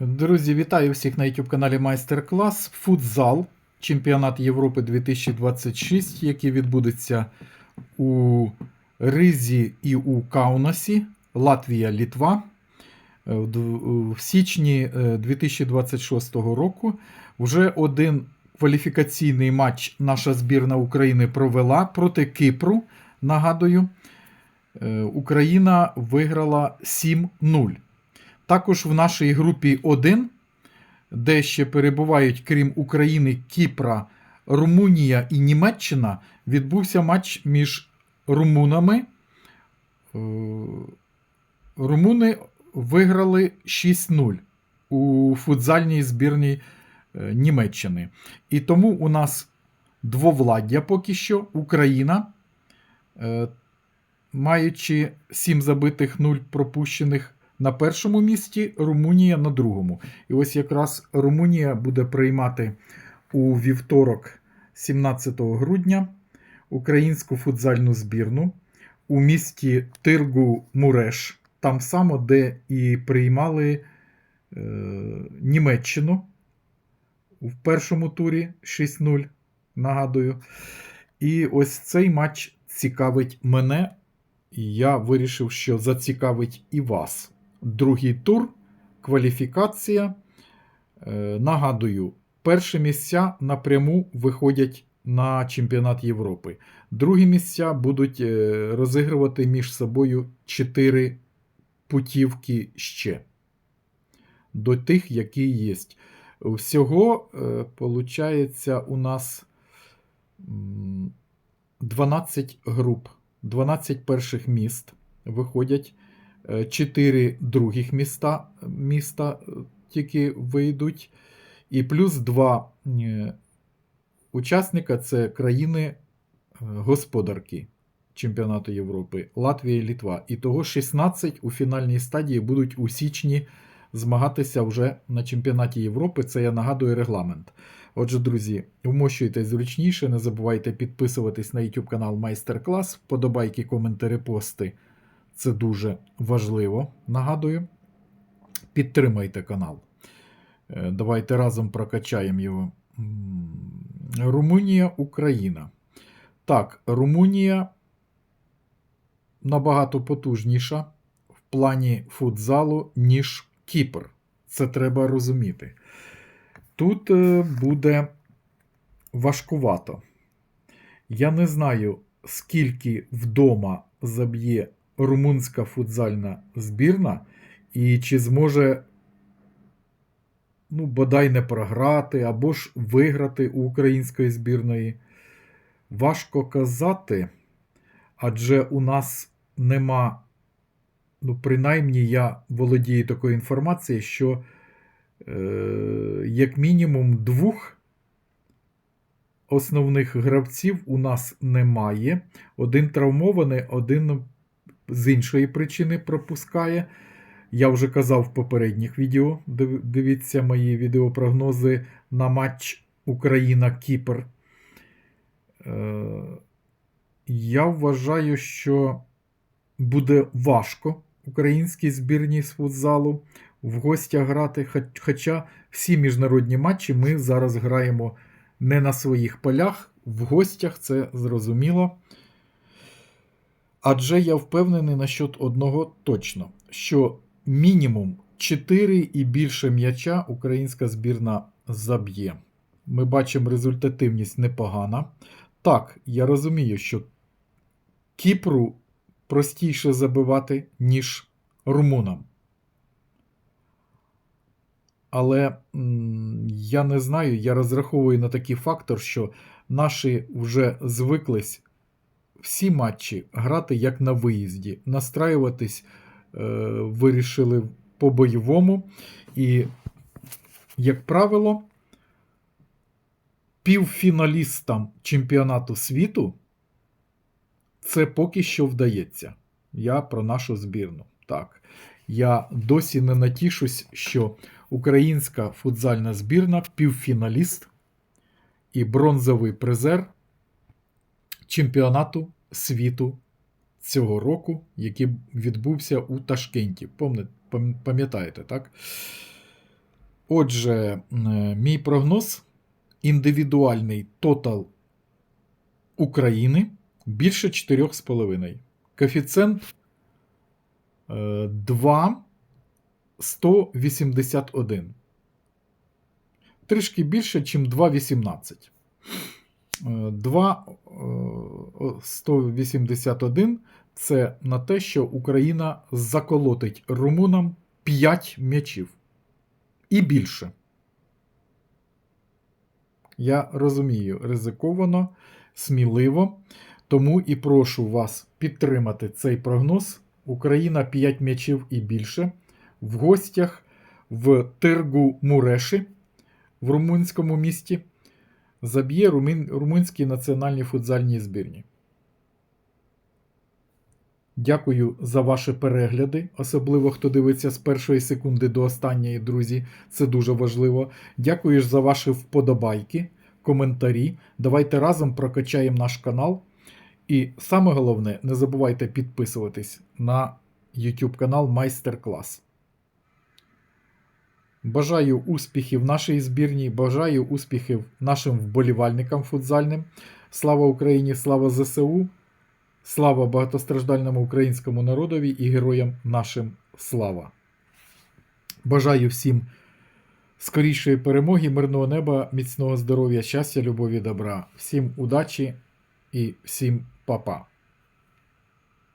Друзі, вітаю всіх на YouTube каналі Майстер Клас. Футзал, Чемпіонат Європи 2026, який відбудеться у Ризі і у Каунасі, Латвія, Літва. Е, в січні е, 2026 року вже один кваліфікаційний матч наша збірна України провела проти Кипру. Нагадую, Е, Україна виграла 7-0. Також в нашій групі 1, де ще перебувають, крім України, Кіпра, Румунія і Німеччина, відбувся матч між румунами. Е, Румуни виграли 6-0 у футзальній збірній е, Німеччини. І тому у нас двовладдя поки що Україна, е, маючи 7 забитих 0 пропущених на першому місці, Румунія на другому. І ось якраз Румунія буде приймати у вівторок, 17 грудня, українську футзальну збірну у місті Тиргу Муреш, там само, де і приймали е, Німеччину в першому турі 6-0, нагадую. І ось цей матч цікавить мене, і я вирішив, що зацікавить і вас. Другий тур, кваліфікація. Е, Нагадую, перші місця напряму виходять на чемпіонат Європи. Другі місця будуть е, розігрувати між собою 4 путівки ще до тих, які є. Всього, виходить, у нас 12 груп, 12 перших міст виходять. 4 других міста, міста е, тільки вийдуть, і плюс 2 учасника це країни е, Чемпіонату Європи Латвія і Літва. І того 16 у фінальній стадії будуть у січні змагатися вже на чемпіонаті Європи. Це я нагадую регламент. Отже, друзі, вмощуйтесь зручніше, не забувайте підписуватись на YouTube канал Майстер Клас, вподобайки, коментарі, пости. Це дуже важливо. Нагадую. Підтримайте канал. Е, Давайте разом прокачаємо його. Румунія, Україна. Так, Румунія набагато потужніша в плані футзалу, ніж Кіпр. Це треба розуміти. Тут е, буде важкувато. Я не знаю, скільки вдома заб'є румунська футзальна збірна, і чи зможе, ну, бодай не програти, або ж виграти у української збірної. Важко казати, адже у нас нема, ну, принаймні, я володію такою інформацією, що е, як мінімум двох основних гравців у нас немає. Один травмований, один з іншої причини пропускає. Я вже казав в попередніх відео. Дивіться мої відеопрогнози на матч Україна-Кіпр. Е, Я вважаю, що буде важко українській збірній з футзалу в гостях грати. Хоча всі міжнародні матчі ми зараз граємо не на своїх полях, в гостях це зрозуміло. Адже я впевнений насчет одного точно, що мінімум 4 і більше м'яча українська збірна заб'є. Ми бачимо результативність непогана. Так, я розумію, що Кіпру простіше забивати, ніж румунам. Але я не знаю, я розраховую на такий фактор, що наші вже звиклись всі матчі грати як на виїзді, настраюватись е, вирішили по-бойовому. І, як правило, півфіналістам чемпіонату світу це поки що вдається. Я про нашу збірну. Так. Я досі не натішусь, що українська футзальна збірна півфіналіст і бронзовий призер чемпіонату світу цього року, який відбувся у Ташкенті. Пам'ятаєте, так? Отже, мій прогноз індивідуальний тотал України більше 4,5. Коефіцієнт е, 2 181. Трішки більше, ніж 2,18. Е, 2 е, 181 це на те, що Україна заколотить румунам 5 м'ячів. І більше. Я розумію, ризиковано, сміливо. Тому і прошу вас підтримати цей прогноз. Україна 5 м'ячів і більше. В гостях в Тиргу Муреші в румунському місті заб'є румун- румунські національні футзальні збірні. Дякую за ваші перегляди, особливо хто дивиться з першої секунди до останньої, друзі. Це дуже важливо. Дякую за ваші вподобайки, коментарі. Давайте разом прокачаємо наш канал. І саме головне, не забувайте підписуватись на YouTube канал Майстер Клас. Бажаю успіхів нашій збірній, бажаю успіхів нашим вболівальникам футзальним. Слава Україні, слава ЗСУ, слава багатостраждальному українському народові і героям нашим слава. Бажаю всім скорішої перемоги, мирного неба, міцного здоров'я, щастя, любові, добра. Всім удачі і всім па-па.